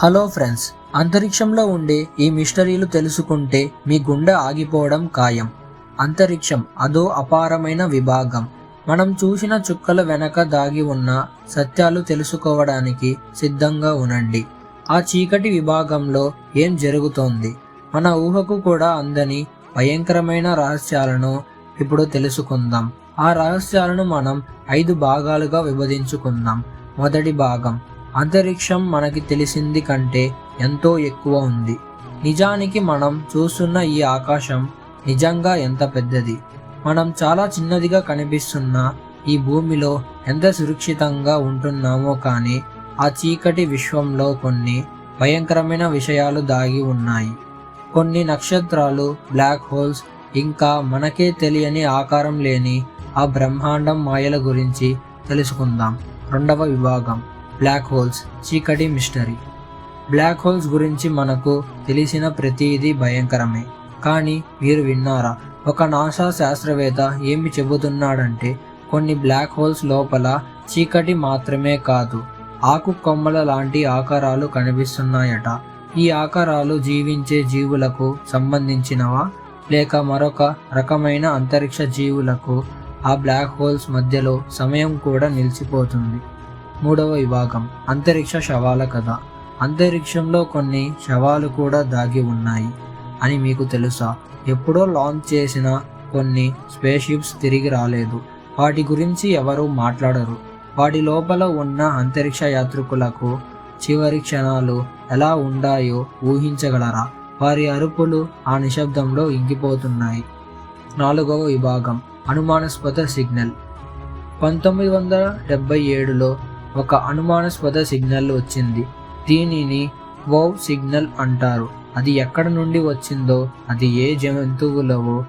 Hello friends అంతరిక్షంలో ఉండే ఈ మిస్టరీలు తెలుసుకుంటే మీ గుండె ఆగిపోవడం ఖాయం. అంతరిక్షం అదో అపారమైన విభాగం. మనం చూసిన చుక్కల వెనక దాగి ఉన్న సత్యాలు తెలుసుకోవడానికి సిద్ధంగా ఉనండి ఆ చీకటి విభాగంలో ఏం జరుగుతోంది? మన ఊహకు కూడా అందని భయంకరమైన రహస్యాలను ఇప్పుడు తెలుసుకుందాం. ఆ రహస్యాలను మనం ఐదు భాగాలుగా విభజించుకుందాం. మొదటి భాగం అంతరిక్షం మనకి తెలిసింది కంటే ఎంతో ఎక్కువ ఉంది. నిజానికి మనం చూస్తున్న ఈ ఆకాశం నిజంగా ఎంత పెద్దది? మనం చాలా చిన్నదిగా కనిపిస్తున్న ఈ భూమిలో ఎంత సురక్షితంగా ఉంటున్నామో కానీ ఆ చీకటి విశ్వంలో కొన్ని భయంకరమైన విషయాలు దాగి ఉన్నాయి. కొన్ని నక్షత్రాలు బ్లాక్ హోల్స్ ఇంకా మనకే తెలియని ఆకారం లేని ఆ బ్రహ్మాండం మాయల గురించి తెలుసుకుందాం. రెండవ విభాగం. బ్లాక్ హోల్స్ చీకటి మిస్టరీ బ్లాక్ హోల్స్ గురించి మనకు తెలిసిన ప్రతిదీ భయంకరమే. కానీ మీరు విన్నారా? ఒక నాసా శాస్త్రవేత్త ఏమి చెబుతున్నాడంటే కొన్ని బ్లాక్ హోల్స్ లోపల చీకటి మాత్రమే కాదు ఆకు కొమ్మల లాంటి ఆకారాలు కనిపిస్తున్నాయట. ఈ ఆకారాలు జీవించే జీవులకు సంబంధించినవా? లేక మరొక రకమైన అంతరిక్ష జీవులకు ఆ బ్లాక్ హోల్స్ మధ్యలో సమయం కూడా నిలిచిపోతుంది. మూడవ విభాగం. అంతరిక్ష శవాల కథ. అంతరిక్షంలో కొన్ని శవాలు కూడా దాగి ఉన్నాయి అని మీకు తెలుసా? ఎప్పుడో లాంచ్ చేసిన కొన్ని స్పేస్ షిప్స్ తిరిగి రాలేదు. వాటి గురించి ఎవరు మాట్లాడరు. వాటి లోపల ఉన్న అంతరిక్ష యాత్రికులకు చివరి క్షణాలు ఎలా ఉండాయో ఊహించగలరా? వారి అరుపులు ఆ నిశ్శబ్దంలో ఇంకిపోతున్నాయి. నాలుగవ విభాగం. అనుమానాస్పద సిగ్నల్. పంతొమ్మిది వందల డెబ్బై ఏడులో ఒక అనుమానాస్పద సిగ్నల్ వచ్చింది. దీనిని వౌ సిగ్నల్ అంటారు. అది ఎక్కడ నుండి వచ్చిందో అది ఏ జంతువులవో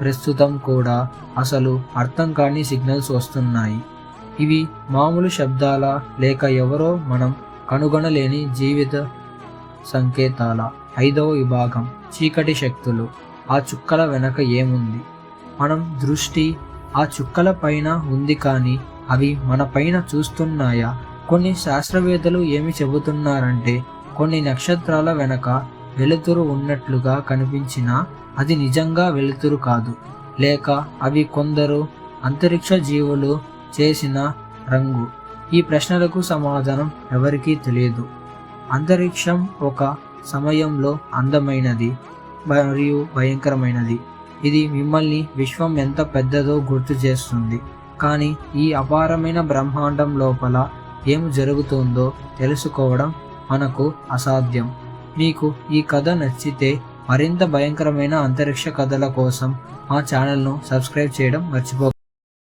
ప్రస్తుతం కూడా అసలు అర్థం కాని సిగ్నల్స్ వస్తున్నాయి. ఇవి మామూలు శబ్దాల లేక ఎవరో మనం కనుగొనలేని జీవిత సంకేతాల? ఐదవ విభాగం. చీకటి శక్తులు. ఆ చుక్కల వెనక ఏముంది? మనం దృష్టి ఆ చుక్కల పైన ఉంది కానీ అవి మన పైన చూస్తున్నాయా? కొన్ని శాస్త్రవేత్తలు ఏమి చెబుతున్నారంటే కొన్ని నక్షత్రాల వెనక వెలుతురు ఉన్నట్లుగా కనిపించినా అది నిజంగా వెలుతురు కాదు. లేక అవి కొందరు అంతరిక్ష జీవులు చేసిన రంగు. ఈ ప్రశ్నలకు సమాధానం ఎవరికీ తెలియదు. అంతరిక్షం ఒక సమయంలో అందమైనది మరియు భయంకరమైనది. ఇది మిమ్మల్ని విశ్వం ఎంత పెద్దదో గుర్తు చేస్తుంది. కానీ ఈ అపారమైన బ్రహ్మాండం లోపల ఏం జరుగుతుందో తెలుసుకోవడం మనకు అసాధ్యం. మీకు ఈ కథ నచ్చితే మరింత భయంకరమైన అంతరిక్ష కథల కోసం మా ఛానల్ను సబ్స్క్రైబ్ చేయడం మర్చిపో